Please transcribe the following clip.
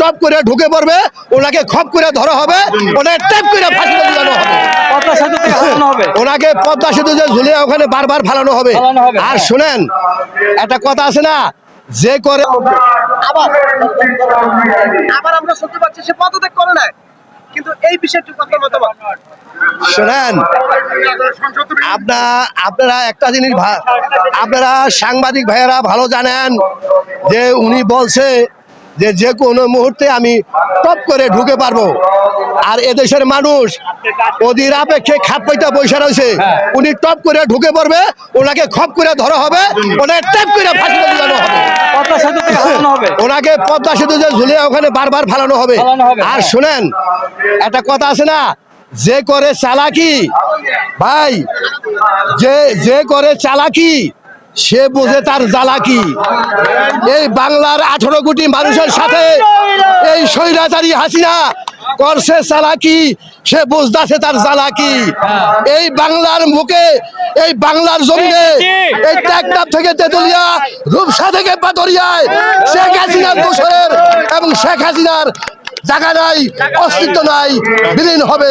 Top করে ঢুকে পড়বে ওনাকে খপ করে ধরা হবে ওনাকে ট্যাপ করে ফাঁসিতে ঝুলানো হবে। ওনাকে পদ্মা সেতু যে ঝুলে ওখানে বারবার ফালানো হবে। আর। শুনেন একটা কথা আছে না যে করে আবার আবার আমরা শুনতে পাচ্ছি সে পদত্যাগ করে নাই। কিন্তু এই বিষয়টি আপনার মতামত শোনেন আপনার আপনারা একটা জিনিস আপনারা সাংবাদিক ভাইয়েরা ভালো জানেন যে উনি বলছে যে যে কোনো মুহূর্তে আমি টপ করে ঢুকে পারব। আর এদেশের মানুষ অধীর আপেক্ষে খাপ পয়টা বসে রয়েছে। উনি টপ করে ঢুকে পড়বে ওনাকে খপ করে ধরা হবে ওনাকে ট্যাপ করে ফাঁসিতে ঝুলানো হবে। ওনাকে পদ্মা সেতু যে ঝুলে ওখানে বারবার ফালানো হবে আর হ্যাঁ। শুনেন একটা কথা আছে না যে করে চালাকি ভাই যে যে করে চালাকি সে বুঝে তার জ্বালাকি এই বাংলার আঠারো কোটি মানুষের সাথে এই স্বৈরাচারী হাসিনা করছে চালাকি সে বুঝতেছে তার জ্বালাকি এই বাংলার মুখে, এই বাংলার জমিনে, এই ট্যাকটাপ থেকে তেতুলিয়া, রূপসা থেকে পাতরিয়ায় শেখ হাসিনার দোষরের এবং শেখ হাসিনার জায়গা নাই, অস্তিত্ব নাই, বিলীন হবে।